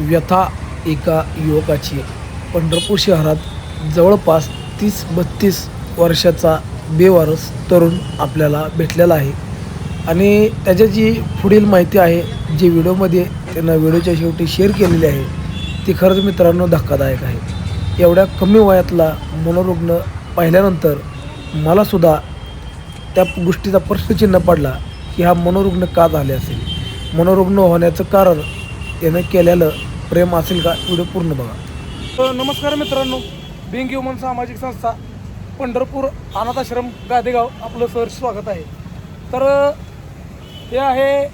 व्यथा एका युवकाची. पंढरपूर शहरात जवळपास तीस बत्तीस वर्षाचा बेवारस तरुण आपल्याला भेटलेला आहे. आणि त्याच्या जी पुढील माहिती आहे जी व्हिडिओमध्ये त्यांना व्हिडिओच्या शेवटी शेअर केलेली आहे ती खरंच मित्रांनो धक्कादायक आहे. एवढ्या कमी वयातला मनोरुग्ण पाहिल्यानंतर मलासुद्धा त्या गोष्टीचा प्रश्नचिन्ह पडला की हा मनोरुग्ण का झाले असेल? मनोरुग्ण होण्याचं कारण यानं केलेलं प्रेम असेल का? व्हिडिओ पूर्ण बघा. नमस्कार मित्रांनो. बिंग ह्युमन सामाजिक संस्था पंढरपूर अनाथाश्रम गादेगाव आपलं सर स्वागत आहे. तर हे आहे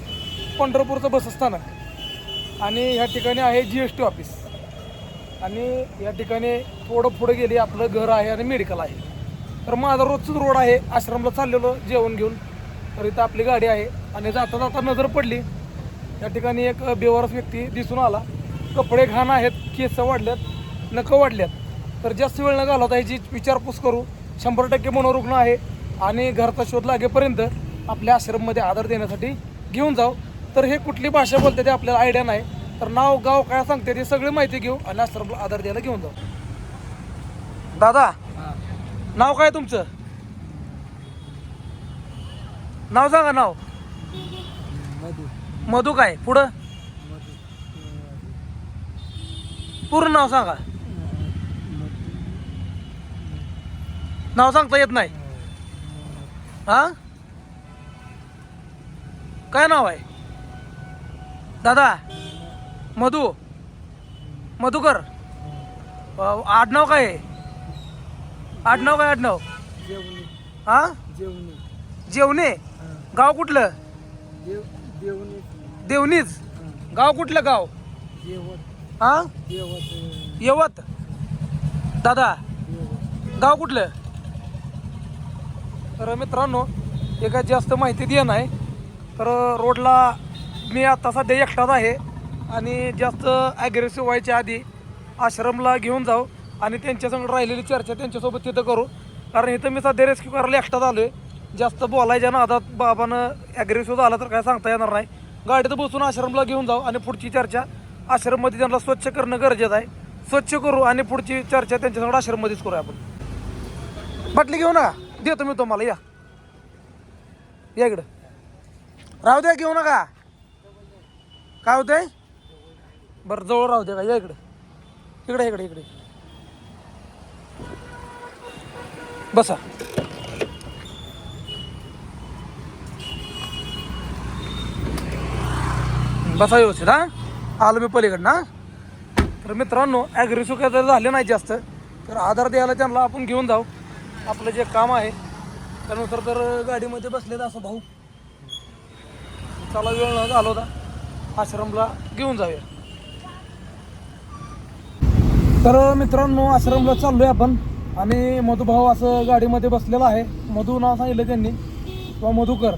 पंढरपूरचं बसस्थानक. आणि ह्या ठिकाणी आहे जी एस टी ऑफिस आणि या ठिकाणी थोडं पुढं गेले आपलं घर आहे आणि मेडिकल आहे. तर माझा रोजचाच रोड आहे आश्रमला चाललेलो जेवण घेऊन. तर इथं आपली गाडी आहे. आणि जाता जाता नजर पडली. या ठिकाणी एक बेवारस व्यक्ती दिसून आला. कपडे घाण आहेत केस वाढल्यात नखं वाढल्यात. तर जास्त वेळ न घालवता याची विचारपूस करू. शंभर टक्के मनोरुग्ण आहे आणि घरचा शोध लागेपर्यंत आपल्या आश्रममध्ये आदर देण्यासाठी घेऊन जाऊ. तर हे कुठली भाषा बोलते ते आपल्याला आयडिया नाही. तर नाव गाव काय सांगते ते सगळी माहिती घेऊ आणि आश्रमला आदर द्यायला घेऊन जाऊ. दादा नाव काय तुमचं? नाव सांगा नाव. मधू काय? पुढं? पूर्ण नाव सांगा. नाव सांगता येत नाही. हा? काय नाव आहे? दादा? मधू? मधुकर? अ, आडनाव काय आहे? आडनाव काय आडनाव? हा? जेवणी. जेवणे? गाव कुठलं? देवणीच गाव कुठलं गाव? हा यवत. दादा गाव कुठलं? तर मित्रांनो काय जास्त माहिती दे नाही तर रोडला मी आता सध्या एकटाच आहे आणि जास्त ॲग्रेसिव्ह व्हायच्या आधी आश्रमला घेऊन जाऊ आणि त्यांच्यासंग राहिलेली चर्चा त्यांच्यासोबत तिथं करू. कारण इथं मी सध्या रेस्क्यू करायला एकटाच आलो आहे जास्त बोलायच्या नादात बाबानं ॲग्रेसिव्ह झाला तर काय सांगता येणार नाही. गाडीत बसून आश्रमला घेऊन जाऊ आणि पुढची चर्चा. आश्रममध्ये त्यांना स्वच्छ करणं गरजेचं आहे. स्वच्छ करू आणि पुढची चर्चा त्यांच्यासंग आश्रममध्येच करू आपण. बाटली घेऊ नका. देतो मी तुम्हाला. या. या इकडं. राहू द्या घेऊ नका. काय होतंय? बरं जवळ राहू द्या का? या इकडं. इकडे इकडे इकडे. बसा. बसा व्यवस्थित हा? आलो मी पलीकडनं हा? तर मित्रांनो ॲग्रेसिव्ह काय जर झाले नाही जास्त तर आधार द्यायला त्यांना आपण घेऊन जाऊ. आपलं जे काम आहे त्यानुसार तर गाडीमध्ये बसलेलं असं भाऊ. चला वेळ न घालवता आश्रमला घेऊन जाऊया. तर मित्रांनो आश्रमला चाललोय आपण. आणि मधुभाऊ असं गाडीमध्ये बसलेला आहे. मधू नाव सांगितलं त्यांनी. किंवा मधुकर.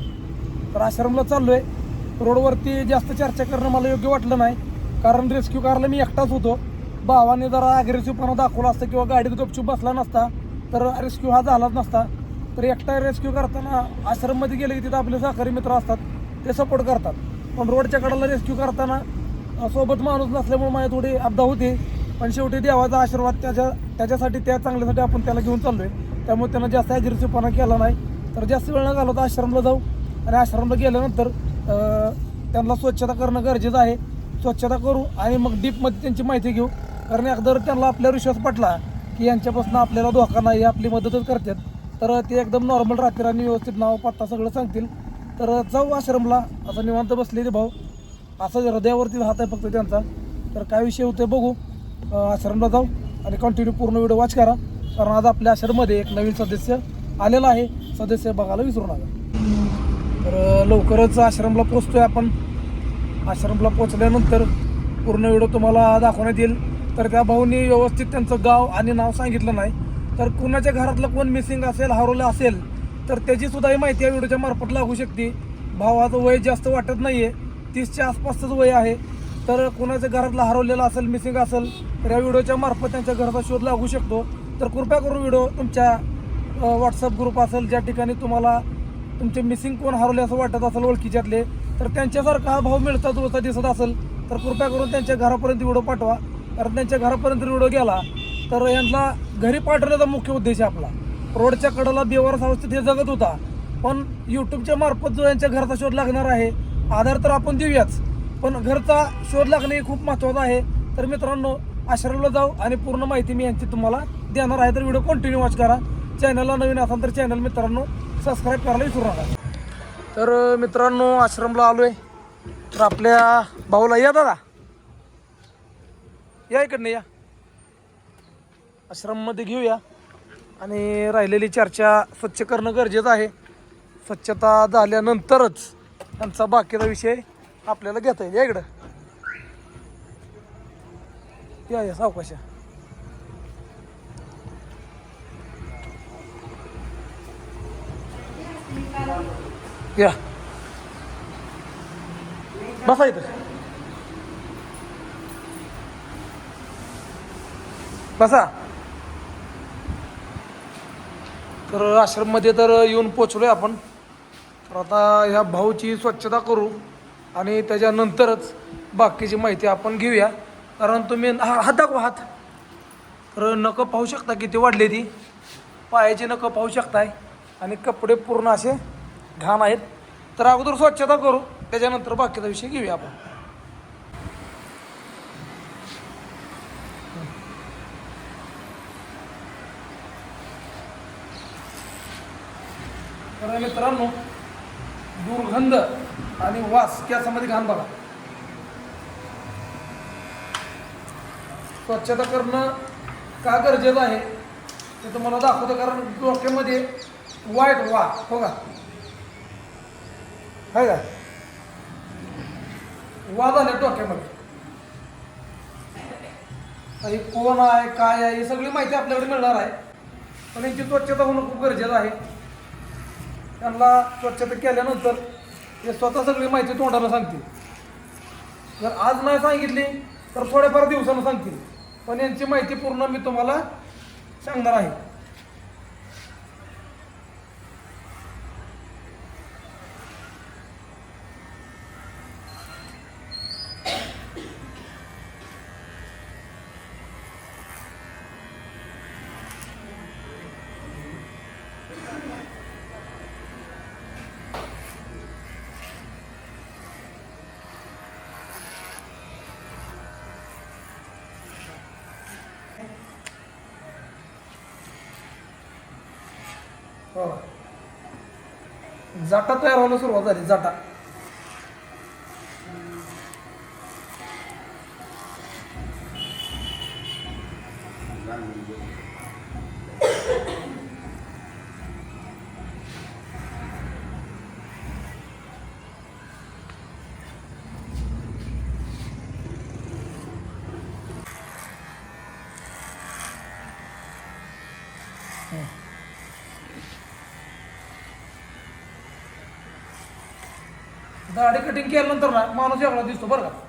तर आश्रमला चाललोय. रोडवरती जास्त चर्चा करणं मला योग्य वाटलं नाही. कारण रेस्क्यू कारला मी एकटाच होतो. भावाने जरा अग्रेसिव्हपणा दाखवला असता किंवा गाडीत गपचूप बसला नसता तर रेस्क्यू हा झालाच नसता. तर एकटा रेस्क्यू करताना आश्रममध्ये गेले की तिथं आपले सहकारी मित्र असतात ते सपोर्ट करतात. पण रोडच्या कडेला रेस्क्यू करताना सोबत माणूस नसल्यामुळे माझ्या थोडी अपदा होती. पण शेवटी देवाचा आशीर्वाद त्याच्या त्याच्यासाठी त्या चांगल्यासाठी आपण त्याला घेऊन चाललो आहे त्यामुळे त्यांना जास्त ॲग्रेसिव्हपणा केला नाही. तर जास्त वेळ न घालवता आश्रमला जाऊ. आणि आश्रमला गेल्यानंतर त्यांना स्वच्छता करणं गरजेचं आहे. स्वच्छता करू आणि मग डीपमध्ये त्यांची माहिती घेऊ. कारण एकदा त्यांना आपल्यावर विश्वास पटला की यांच्यापासून आपल्याला धोका नाही आपली मदतच करतात तर ते एकदम नॉर्मल राहतील आणि व्यवस्थित नाव पत्ता सगळं सांगतील. तर जाऊ आश्रमला. असं निवांत बसलेले भाऊ. असं हृदयावरती हात आहे फक्त त्यांचा. तर काय विषय होते बघू. आश्रमला जाऊ आणि कंटिन्यू पूर्ण व्हिडिओ वॉच करा. कारण आज आपल्या आश्रममध्ये एक नवीन सदस्य आलेला आहे. सदस्य बघायला विसरू नका. तर लवकरच आश्रमला पोचतोय आपण. आश्रमला पोचल्यानंतर पूर्ण व्हिडिओ तुम्हाला दाखवण्यात येईल. तर त्या भाऊनी व्यवस्थित त्यांचं गाव आणि नाव सांगितलं नाही. तर कुणाच्या घरातलं कोण मिसिंग असेल हरवलं असेल तर त्याची सुद्धा ही माहिती या व्हिडिओच्या मार्फत लागू शकते. भावाचं वय जास्त वाटत नाही आहे तीसच्या आसपासच वय आहे. तर कुणाच्या घरातला हरवलेलं असेल मिसिंग असेल तर या व्हिडिओच्या मार्फत त्यांच्या घराचा शोध लागू शकतो. तर कृपया करून व्हिडिओ तुमच्या व्हॉट्सअप ग्रुप असेल ज्या ठिकाणी तुम्हाला तुमचे मिसिंग कोण हरवले असं वाटत असेल ओळखीच्यातले तर त्यांच्यासारखा हा भाव मिळता जुळता दिसत असेल तर कृपया करून त्यांच्या घरापर्यंत व्हिडिओ पाठवा. कारण त्यांच्या घरापर्यंत व्हिडिओ गेला तर यांना घरी पाठवण्याचा मुख्य उद्देश आहे आपला. रोडच्या कडेला बेवारस अवस्थेत हे जगत होता. पण यूट्यूबच्या मार्फत जो यांच्या घराचा शोध लागणार आहे आधार तर आपण देऊयाच. पण घरचा शोध लागणे हे खूप महत्त्वाचं आहे. तर मित्रांनो आश्रमला जाऊ आणि पूर्ण माहिती मी यांची तुम्हाला देणार आहे. तर व्हिडिओ कंटिन्यू वॉच करा. चॅनलला नवीन असाल तर चॅनल मित्रांनो सबस्क्राईब करायला विसरू नका. तर मित्रांनो आश्रमला आलो आहे तर आपल्या भाऊला या दादा. या इकडनं या. आश्रममध्ये घेऊया. आणि राहिलेली चर्चा स्वच्छ करणं गरजेचं आहे. स्वच्छता झाल्यानंतरच त्यांचा बाकीचा विषय आपल्याला घेता येईल. या इकडं. या या सावकाशा या. बसा इथं. बसा. तर आश्रममध्ये तर येऊन पोचलो आहे आपण. तर आता ह्या भाऊची स्वच्छता करू आणि त्याच्यानंतरच बाकीची माहिती आपण घेऊया. कारण तुम्ही हा हात दाखवा हात. तर नखं पाहू शकता किती वाढले ती. पायाची नखं पाहू शकताय. आणि कपडे पूर्ण असे घाण आहेत. तर अगोदर स्वच्छता करू त्याच्यानंतर बाकीचा विषय घेऊया आपण. तर मित्रांनो दुर्गंध आणि वास याच्यामध्ये घाण बघा. स्वच्छता करणं का गरजेचं आहे ते तुम्हाला दाखवतं कारण डोक्यामध्ये वाईट वा हो का? आहे का? वा झाले डोक्यामध्ये. कोण आहे काय आहे ही सगळी माहिती आपल्याकडे मिळणार आहे. पण यांची स्वच्छता होणं खूप गरजेचं आहे. त्यांना स्वच्छता केल्यानंतर हे स्वतः सगळी माहिती तोंडाला सांगतील. जर आज नाही सांगितली तर थोड्याफार दिवसानं सांगतील. पण यांची माहिती पूर्ण मी तुम्हाला सांगणार आहे. जाटा तयार व्हायला सुरुवात झाली जाटा. दाढी कटिंग केल्यानंतर ना माणूस एवढा दिसतो बरं का?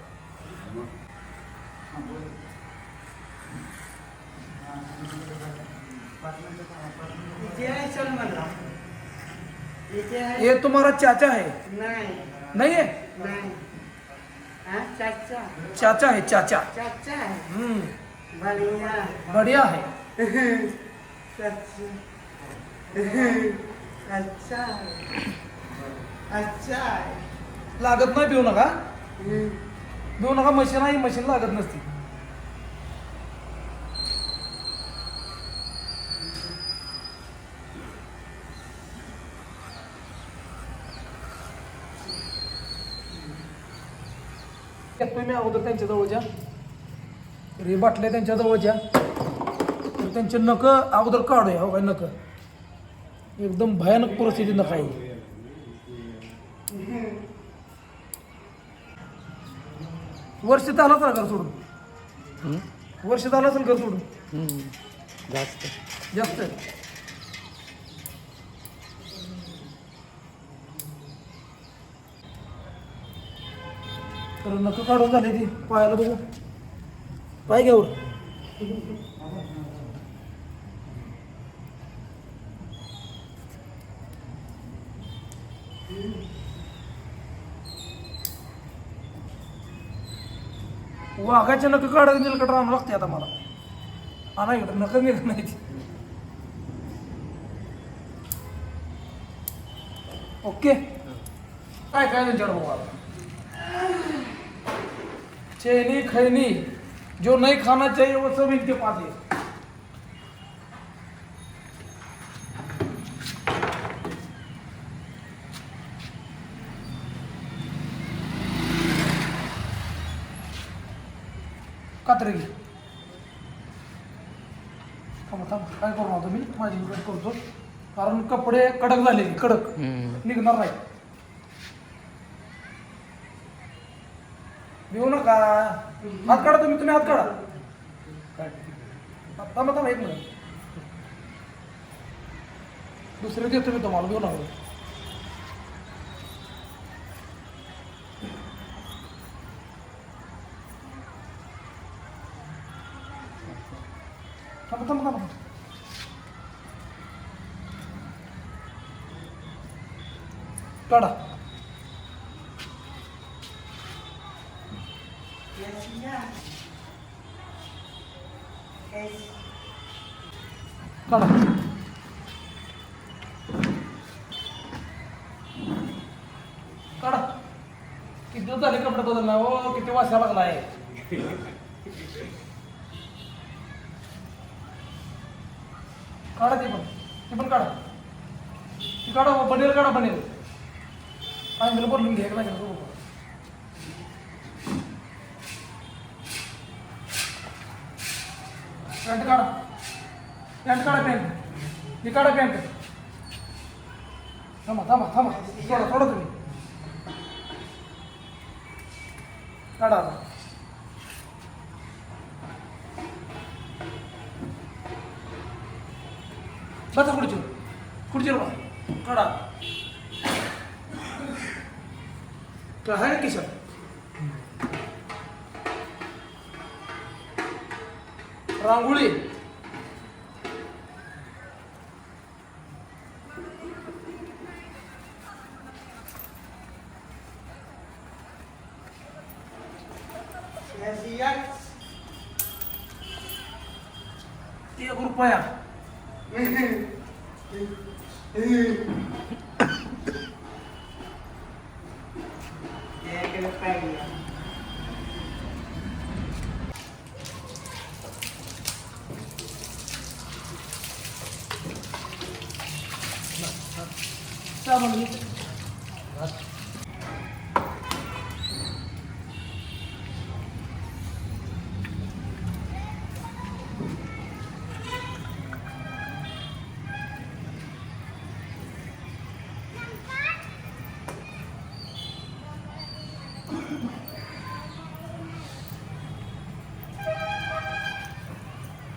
ये तुम्हारा चाचा है नाही नहीं है नाही चाचा चाचा है चाचा. चाचा आहे हम्म. बढिया बढ़िया है चाचा अच्छा अच्छा है लागत नाही पिऊ नका. पिऊ नका मशीन आहे मशीन लागत नसती. तुम्ही अगोदर त्यांच्या जवळच्या हे बाटल्या त्यांच्या जवळच्या तर त्यांचे नख अगोदर काढूया हो काय नख? एकदम भयानक परिस्थिती नख आहे वर्ष झालं असेल घर सोडून. वर्ष झालं असेल घर सोडून. जास्त. जास्त. तर नक काढून झाले ती. पायाला बघू. पाय घ्यावर वाघाचे नख काढायला निलकट राहणं लागते आता मला? आणा इकडं इकडे नख निघत नाही. ओके. काय काय विचार बघू आता चैनी खैनी जो नाही खाना चाहिए वो सब इनके पास है कात्री घे थांबा थांबा. काय करू नका तुम्ही माझी मी कट करतो. कारण कपडे कडक झाले कडक. निघणार नाही देऊ नका. हात काढा तुम्ही तुम्ही हात काढा. थांबा थांबा एक मिनिट. दुसरे देतो मी तुम्हाला देऊ नका थांबा थांबा थांबा काढा Yes, yeah. Yes. काढा काढा किती दिवस झाले कपडे बदलला हो किती वासा लागला आहे काढा ते पण. ते पण काढा. ती काढा हो, बनेल काढा बनेल. चांगलं बोलून घ्या नाही का पॅन्ट काढा. पॅन्ट काढा पॅन्ट. ती काढा पॅन्ट. थांबा थांबा थांबा. सोडा सोडा तुम्ही. काढा kasihan dia berupa ya Yeah, I'm gonna pay you.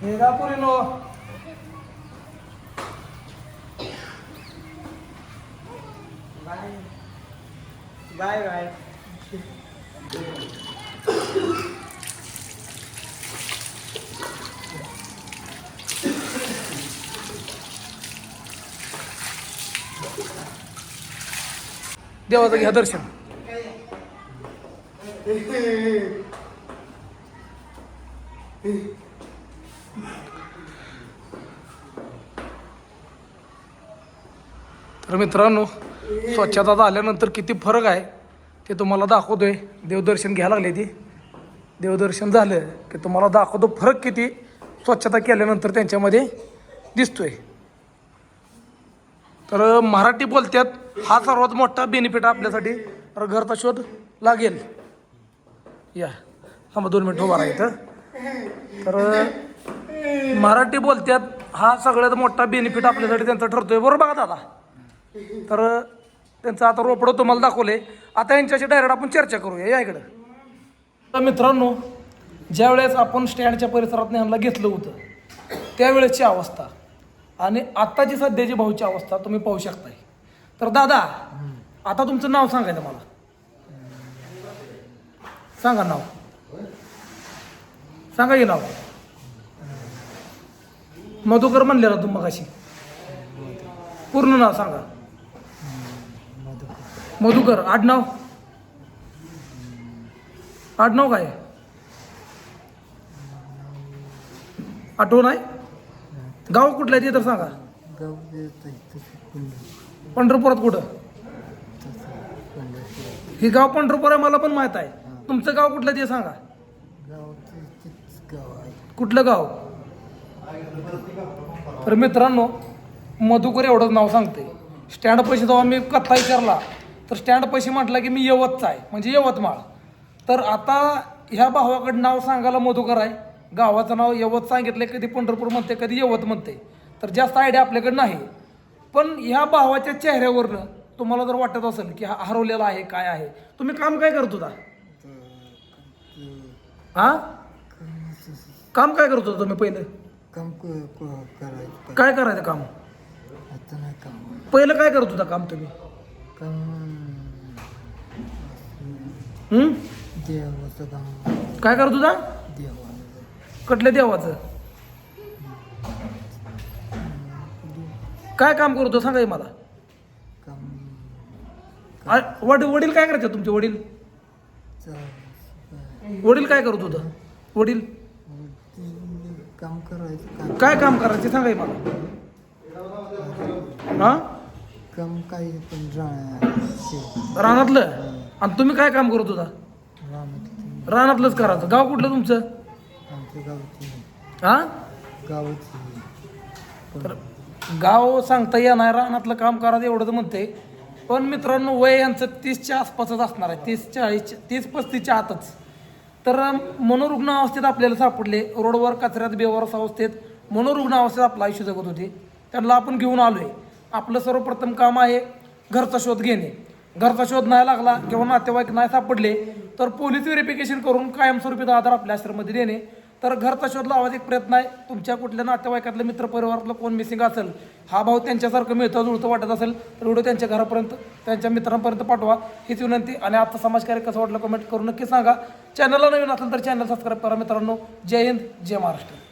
हे दाखवली नो Bye. Bye, bye. देवाचं घ्या दर्शन मित्रांनो स्वच्छता झाल्यानंतर किती फरक आहे ते तुम्हाला दाखवतोय. देवदर्शन घ्यायला लागले ती. देवदर्शन झालं की तुम्हाला दाखवतो फरक किती स्वच्छता केल्यानंतर त्यांच्यामध्ये दिसतोय. तर मराठी बोलत्यात हा सर्वात मोठा बेनिफिट आपल्यासाठी तर घरचा शोध लागेल. या. थांबा दोन मिनिट उभा इथं. तर मराठी बोलत्यात हा सगळ्यात मोठा बेनिफिट आपल्यासाठी त्यांचा ठरतोय. बरोबर बघा दादा. तर त्यांचं आता रोपडं तुम्हाला दाखवले. आता यांच्याशी डायरेक्ट आपण चर्चा करूया. या इकडं. तर मित्रांनो ज्यावेळेस आपण स्टँडच्या परिसरात ह्यांना घेतलं होतं त्यावेळेसची अवस्था आणि आत्ताची सध्याची भाऊची अवस्था तुम्ही पाहू शकताय. तर दादा आता तुमचं नाव सांगायचं मला. सांगा नाव. सांगा की नाव. मधुकर म्हणलेला तुम्ही मगाशी. पूर्ण नाव सांगा. मधुकर आडनाव. आडनाव काय? आठवण आहे? गाव कुठलं आहे ते तर सांगा. पंढरपुरात कुठं? हे गाव पंढरपूर आहे मला पण माहीत आहे. तुमचं गाव कुठलं ते सांगा. कुठलं गाव? तर मित्रांनो मधुकर एवढंच नाव सांगते. स्टँड पैसे जेव्हा मी कथा विचारला तर स्टँड पैसे म्हटलं की मी यवतचा आहे. म्हणजे यवतमाळ. तर आता ह्या भावाकडे नाव सांगायला मधुकर आहे. गावाचं नाव यवत सांगितलं कधी पंढरपूर म्हणते कधी यवत म्हणते. तर जास्त आयडिया आपल्याकडे नाही. पण ह्या भावाच्या चेहऱ्यावरनं तुम्हाला जर वाटत असेल की हा हरवलेला आहे काय आहे तुम्ही काम काय करत होता? हा काम काय करत होता तुम्ही पहिलं? काम करायचं. काय करायचं काम. पहिलं काय करत होता काम तुम्ही? काम देवाचं काम काय करत होता देवाचं. कुठल्या देवाचं? काय काम करत सांगा हे मला. काम आ- वडील वडील काय करायचे तुमचे वडील? वडील काय करत होतं वडील? काम करायचं काम काय काम करायचे? सांगा हे मला. हा? काम काही पण राहणार रानातलं? आणि तुम्ही काय काम करत होता? रानातलंच करायचं. गाव कुठलं तुमचं? आमच्या हा गावाची तर गाव सांगता येणार रानातलं काम करा एवढं म्हणते. पण मित्रांनो वय यांचं तीसच्या आसपासच असणार आहे. तीस चाळीस तीस पस्तीसच्या आतच. तर मनोरुग्ण अवस्थेत आपल्याला सापडले. रोडवर कचऱ्यात बेवारस अवस्थेत मनोरुग्ण अवस्थेत आपलं आयुष्य जगत होते. त्यांना आपण घेऊन आलो आहे आपलं सर्वप्रथम काम आहे घरचा शोध घेणे. घरचा शोध नाही लागला किंवा नातेवाईक नाही सापडले तर पोलीस व्हेरिफिकेशन करून कायमस्वरूपी आधार आपल्या आश्रममध्ये देणे तर घरचा शोध लावायचा एक प्रयत्न आहे. तुमच्या कुठल्या नातेवाईकातलं मित्र परिवारातलं कोण मिसिंग असेल हा भाऊ त्यांच्यासारखं मिळतं जुळतं वाटत असेल तर व्हिडिओ त्यांच्या घरापर्यंत त्यांच्या मित्रांपर्यंत पाठवा. हीच विनंती आणि आता समाजकार्य कसं वाटलं कमेंट करून नक्की सांगा. चॅनलला नवीन असेल तर चॅनल सबस्क्राईब करा मित्रांनो. जय हिंद जय महाराष्ट्र.